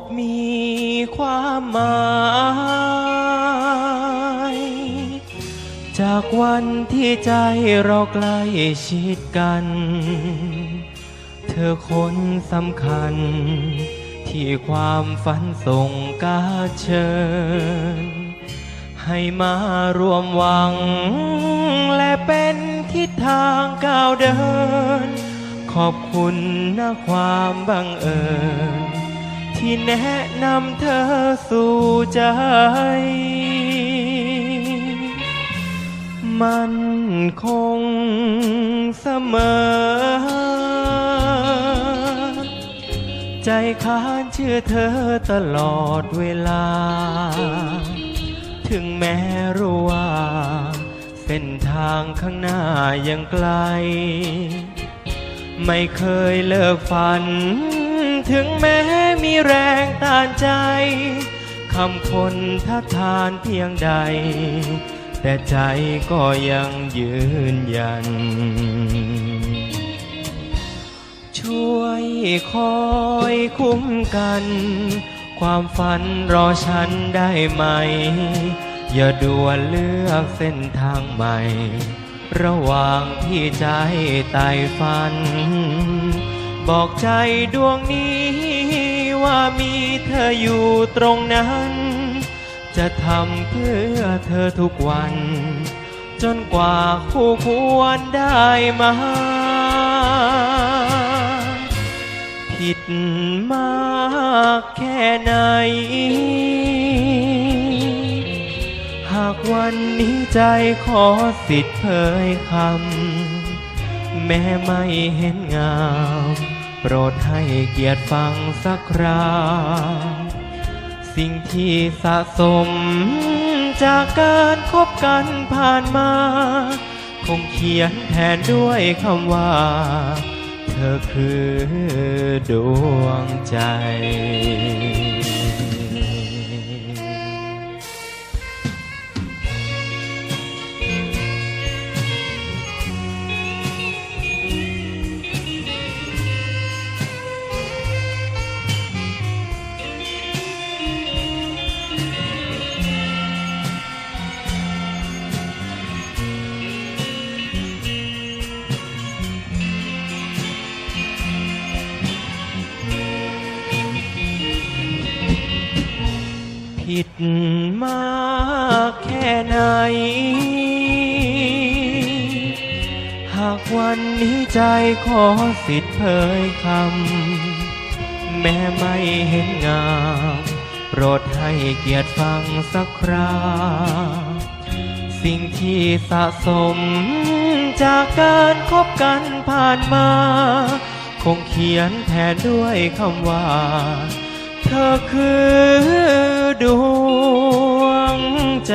กมีความหมายจากวันที่ใจเราใกล้ชิดกัน เธอคนสำคัญ ที่ความฝันส่งกาเชิญ ให้มารวมหวัง และเป็นทิศทางก้าวเดิน ขอบคุณนะความบังเอิญ ที่แนะนำเธอสู่ใจ มันคงเสมอ ใจค้านเชื่อเธอตลอดเวลา ถึงแม้รู้ว่า เส้นทางข้างหน้ายังไกล ไม่เคยเลิกฝัน ถึงแม้ มีแรงต้านใจ คำคนทัดทานเพียงใด แต่ใจก็ยังยืนยัน ช่วยคอยคุ้มกัน ความฝันรอฉันได้ไหม อย่าด่วนเลือกเส้นทางใหม่ ระหว่างที่ใจไต่ฝัน บอกใจดวงนี้ ว่ามีเธออยู่ตรงนั้น จะทำเพื่อเธอทุกวัน จนกว่าคู่ควรได้มา ผิดมากแค่ไหน หากวันนี้ใจขอสิทธิ์เผยคำ แม้ไม่เห็นงาม โปรดให้เกียรติฟังสักคราสิ่งที่สะสมจากการคบกันผ่านมา คงเขียนแทนด้วยคำว่า เธอคือดวงใจ ผิดมากแค่ไหน หากวันนี้ใจขอสิทธิ์เผยคำ แม้ไม่เห็นงามโปรดให้เกียรติฟังสักคราสิ่งที่สะสมจากการคบกันผ่านมา คงเขียนแทนด้วยคำว่า ธอคือดวงใจ